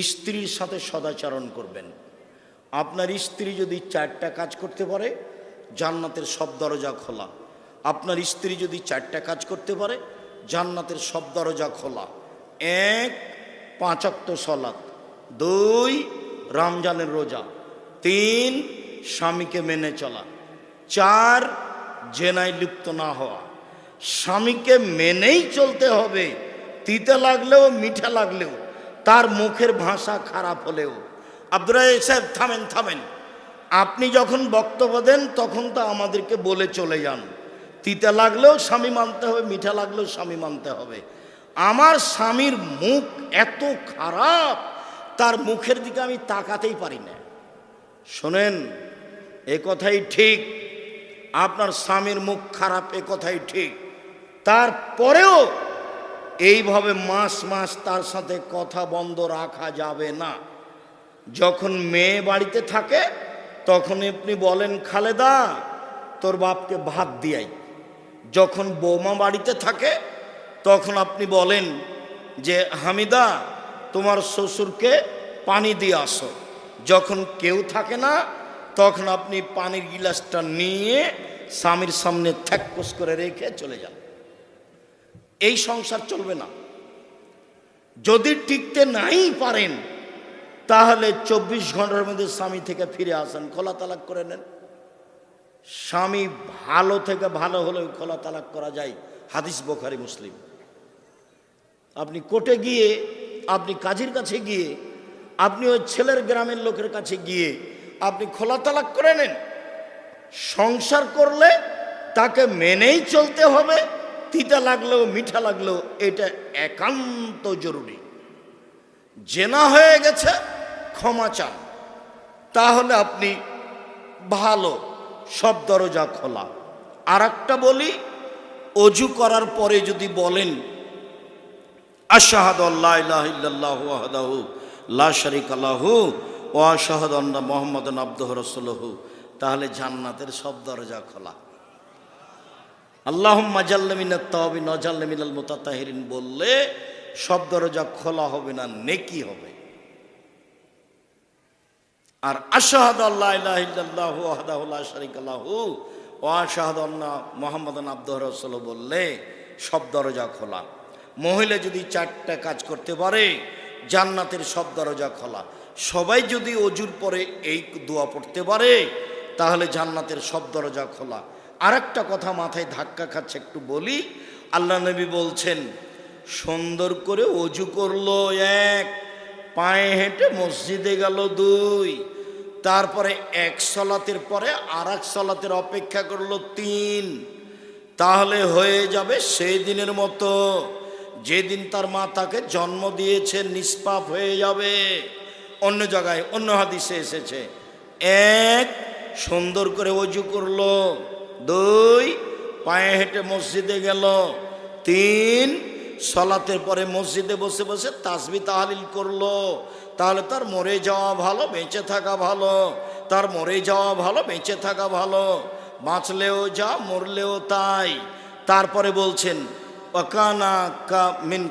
স্ত্রীর সাথে সদাচরণ করবেন। আপনার স্ত্রী যদি চারটা কাজ করতে পারে, জান্নাতের সব দরজা খোলা। আপনার স্ত্রী যদি চারটা কাজ করতে পারে, জান্নাতের সব দরজা খোলা। এক পাঁচাত্ত সলাৎ দুই, রমজানের রোজা। তিন, স্বামীকে মেনে চলা। চার, জেনায় লিপ্ত না হওয়া। স্বামীকে মেনেই চলতে হবে। তিতে লাগলেও মিঠা লাগলেও। তার মুখের ভাষা খারাপ হলেও। রাজাক সাহেব, থামেন থামেন। আপনি যখন বক্তব্য দেন, তখন তো আমাদেরকে বলে চলে যান। তিতে লাগলেও স্বামী মানতে হবে, মিঠা লাগলেও স্বামী মানতে হবে। আমার স্বামীর মুখ এত খারাপ, তার মুখের দিকে আমি তাকাতেই পারি না। শোনেন, এ কথাই ঠিক। আপনার স্বামীর মুখ খারাপ, এ কথাই ঠিক। তারপরেও এইভাবে মাস মাস তার সাথে কথা বন্ধ রাখা যাবে না। যখন মেয়ে বাড়িতে থাকে, তখন আপনি বলেন, খালেদা, তোর বাপকে ভাত দিয়াই। যখন বৌমা বাড়িতে থাকে, তখন আপনি বলেন যে, হামিদা, তোমার শ্বশুরকে পানি দিয়ে আসো। যখন কেউ থাকে না, তখন আপনি পানির গিলাসটা নিয়ে স্বামীর সামনে থ্যাকপোস করে রেখে চলে যান। এই সংসার চলবে না। যদি টিকতে নাই পারেন, তাহলে চব্বিশ ঘণ্টার মধ্যে স্বামী থেকে ফিরে আসেন, খোলা তালাক করে নেন। স্বামী ভালো থেকে ভালো হলেও খোলা তালাক করা যায়, হাদিস বোখারি, মুসলিম। আপনি কোর্টে গিয়ে, আপনি কাজের কাছে গিয়ে, আপনি ওই ছেলের গ্রামের লোকের কাছে গিয়ে, আপনি খোলা তালাক করে নেন। সংসার করলে তাকে মেনেই চলতে হবে। তিতা লাগলেও মিঠা লাগলেও এটা একান্ত জরুরি। জেনা হয়ে গেছে, ক্ষমা চান। তাহলে আপনি ভালো, সব দরজা খোলা। আর একটা বলি, অজু করার পরে যদি বলেন, আশাহাদ আল্লাহ ওয়াহদাহু লা শারিকা লাহু ওয়া আশহাদু আন্না মুহাম্মাদান আবদুহু তাহলে জান্নাতের সব দরজা খোলা। মিনাল মুতাতাহিরিন বললে সব দরজা খোলা হবে না, নেকি হবে। আর আশাহাদ আল্লাহ ইল্লাল্লাহু বললে সব দরজা খোলা। মহিলা যদি চারটা কাজ করতে পারে, জান্নাতের সব দরজা খোলা। সবাই যদি অজুর পরে এই দোয়া পড়তে পারে, তাহলে জান্নাতের সব দরজা খোলা। আর একটা কথা মাথায় ধাক্কা খাচ্ছে, একটু বলি। আল্লাহ নবী বলছেন, সুন্দর করে অজু করল এক, পায়ে হেঁটে মসজিদে গেল দুই, তারপরে এক সলাতের পরে আর এক সলাতের অপেক্ষা করল তিন। তাহলে হয়ে যাবে সেই দিনের মতো, যেদিন তার মা তাকে জন্ম দিয়েছে, নিষ্পাপ হয়ে যাবে। অন্য জায়গায় অন্য হাদিসে এসেছে, এক সুন্দর করে অজু করল দুই, পায়ে হেঁটে মসজিদে গেল। তিন, সলাতের পরে মসজিদে বসে বসে তাসবি তাহালিল করল। তাহলে তার মরে যাওয়া ভালো, বেঁচে থাকা ভালো। তার মরে যাওয়া ভালো, বেঁচে থাকা ভালো। বাঁচলেও যা, মরলেও তাই। তারপরে বলছেন কা মিন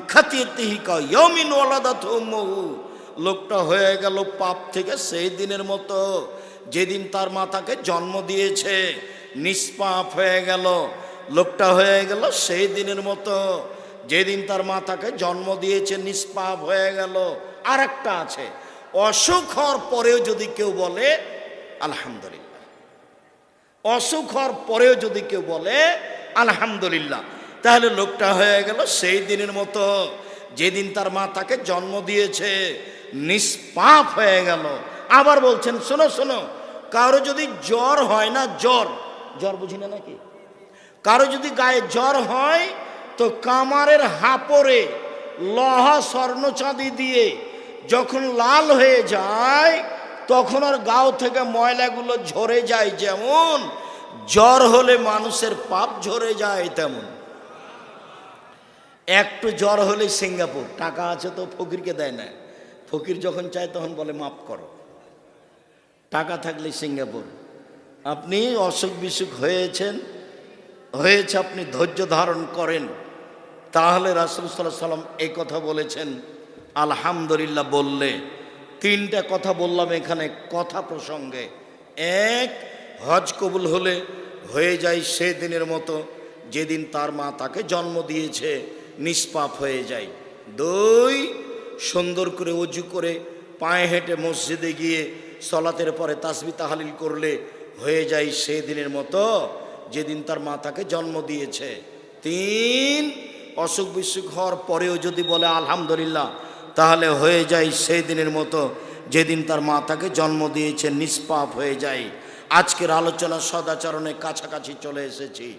লোকটা হয়ে গেল পাপ থেকে সেই দিনের মতো। যেদিন তার মাতাকে জন্ম দিয়েছে নিষ্পাপ হয়ে গেল, লোকটা হয়ে গেল সেই দিনের মতো। যেদিন তার মাতাকে জন্ম দিয়েছে, নিষ্পাপ হয়ে গেল। আর একটা আছে, অসুখ হওয়ার পরেও যদি কেউ বলে, আলহামদুলিল্লাহ। অসুখ হওয়ার পরেও যদি কেউ বলে, আলহামদুলিল্লাহ। তাহলে লোকটা হয়ে গেল সেই দিনের মতো। যেদিন তার মা তাকে জন্ম দিয়েছে, নিষ্পাপ হয়ে গেল। আবার বলছেন, শোনো শোনো, কারও যদি জ্বর হয় না, জ্বর জ্বর বুঝি না নাকি? কারও যদি গায়ে জ্বর হয়, তো কামারের হাপরে লহা স্বর্ণ চাঁদি দিয়ে যখন লাল হয়ে যায়, তখন আর গাও থেকে ময়লাগুলো ঝরে যায় যেমন, জ্বর হলে মানুষের পাপ ঝরে যায় তেমন। একটু জ্বর হলে সিঙ্গাপুর, টাকা আছে তো ফকিরকে দেয় না। ফকির যখন চায় তখন বলে, মাফ করো। টাকা থাকলে সিঙ্গাপুর। আপনি অসুখ বিসুখ হয়েছেন, হয়েছে আপনি ধৈর্য ধারণ করেন, তাহলে রাসুল সাল্লাহ সাল্লাম এই কথা বলেছেন, আলহামদুলিল্লাহ বললে। তিনটা কথা বললাম এখানে কথা প্রসঙ্গে। এক, হজ কবুল হলে হয়ে যায় সে দিনের মতো, যেদিন তার মা তাকে জন্ম দিয়েছে, নিষ্পাপ হয়ে যায়। দুই, সুন্দর করে অজু করে পায়ে হেঁটে মসজিদে গিয়ে সলাতের পরে তাসবি তাহালিল করলে হয়ে যায় সেই দিনের মতো যেদিন তার মা তাকে জন্ম দিয়েছে। তিন, অসুখ বিসুখ হওয়ার পরেও যদি বলে আলহামদুলিল্লাহ, তাহলে হয়ে যায় সেই দিনের মতো যেদিন তার মা তাকে জন্ম দিয়েছে, নিষ্পাপ হয়ে যায়। আজকের আলোচনা সদাচরণে কাছাকাছি চলে এসেছি।